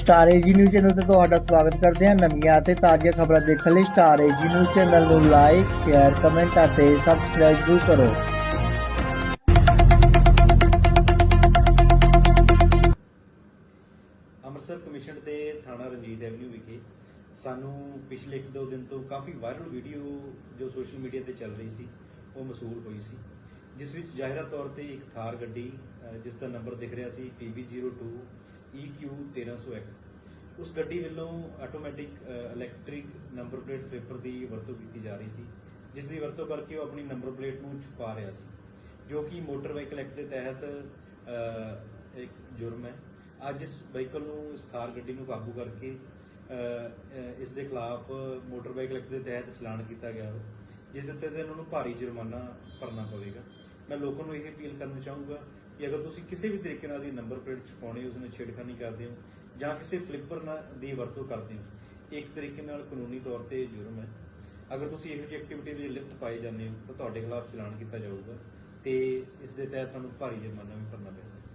Star AG news channel ਤੇ ਤੁਹਾਡਾ ਸਵਾਗਤ ਕਰਦੇ ਹਾਂ ਨਵੀਆਂ ਅਤੇ ਤਾਜ਼ੀਆਂ ਖਬਰਾਂ ਦੇਖਣ ਲਈ ਸਟਾਰ ਏਜੀ ਨਿਊਜ਼ ਚੈਨਲ ਨੂੰ ਲਾਈਕ ਸ਼ੇਅਰ ਕਮੈਂਟ ਅਤੇ ਸਬਸਕ੍ਰਾਈਬ ਜ਼ਰੂਰ ਕਰੋ। ਅੰਮ੍ਰਿਤਸਰ ਕਮਿਸ਼ਨ ਦੇ ਥਾਣਾ ਰਣਜੀਤ ਐਵਨਿਊ ਵਿਖੇ ਸਾਨੂੰ ਪਿਛਲੇ 1-2 ਦਿਨ ਤੋਂ ਕਾਫੀ ਵਾਇਰਲ ਵੀਡੀਓ ਜੋ ਸੋਸ਼ਲ ਮੀਡੀਆ ਤੇ ਚੱਲ ਰਹੀ ਸੀ ਉਹ ਮਸੂਲ ਹੋਈ ਸੀ ਜਿਸ ਵਿੱਚ ਜ਼ਾਹਿਰਾ ਤੌਰ ਤੇ ਇੱਕ ਥਾਰ ਗੱਡੀ ਅਹ, ਜਿਸ ਦਾ ਨੰਬਰ ਦਿਖ ਰਿਹਾ ਸੀ PB02 1301 ਉਸ ਗੱਡੀ ਵੱਲੋਂ automatic electric number plate paper ਦੀ ਵਰਤੋਂ ਕੀਤੀ ਜਾ ਰਹੀ ਸੀ ਜਿਸ ਦੀ ਵਰਤੋਂ ਕਰਕੇ ਉਹ ਆਪਣੀ ਨੰਬਰ ਪਲੇਟ ਨੂੰ ਛੁਪਾ ਰਿਹਾ ਸੀ ਜੋ ਕਿ ਮੋਟਰ ਵਾਹੀਕਲ ਐਕਟ ਦੇ ਤਹਿਤ ਇੱਕ ਜੁਰਮ ਹੈ। ਅੱਜ ਇਸ ਵਹੀਕਲ ਨੂੰ ਇਸ ਥਾਰ ਗੱਡੀ ਨੂੰ ਕਾਬੂ ਕਰਕੇ ਅਹ, ਇਸ ਦੇ ਖਿਲਾਫ ਮੋਟਰ ਵਾਹੀਕਲ ਐਕਟ ਦੇ ਤਹਿਤ ਚਲਾਨ ਕੀਤਾ ਗਿਆ ਹੈ ਜਿਸ ਦੇ ਤਹਿਤ ਇਹਨਾਂ ਨੂੰ ਭਾਰੀ ਜੁਰਮਾਨਾ ਭਰਨਾ ਪਵੇਗਾ। ਮੈਂ ਲੋਕਾਂ ਨੂੰ ਇਹ ਅਪੀਲ ਕਰਨਾ ਚਾਹੂੰਗਾ ਕਿ ਅਗਰ ਤੁਸੀਂ ਕਿਸੇ ਵੀ ਤਰੀਕੇ ਨਾਲ ਦੀ ਨੰਬਰ ਪਲੇਟ ਛਪਾਉਣੀ ਉਸ ਨਾਲ ਛੇੜਖਾਨੀ ਕਰਦੇ ਹੋ ਜਾਂ ਕਿਸੇ ਫਲਿੱਪਰ ਨਾਲ ਦੀ ਵਰਤੋਂ ਕਰਦੇ ਹੋ ਇਹ ਇੱਕ ਤਰੀਕੇ ਨਾਲ ਕਾਨੂੰਨੀ ਤੌਰ ਤੇ ਜੁਰਮ ਹੈ। ਅਗਰ ਤੁਸੀਂ ਇਹੋ ਜਿਹੀ ਐਕਟੀਵਿਟੀ ਵਿੱਚ ਲਿਪਤ ਪਾਏ ਜਾਂਦੇ ਹੋ, ਤਾਂ ਤੁਹਾਡੇ ਖਿਲਾਫ ਚਲਾਨ ਕੀਤਾ ਜਾਊਗਾ ਤੇ ਇਸ ਦੇ ਤਹਿਤ ਤੁਹਾਨੂੰ ਭਾਰੀ ਜੁਰਮਾਨਾ ਵੀ ਭਰਨਾ ਪੈ ਸਕਦਾ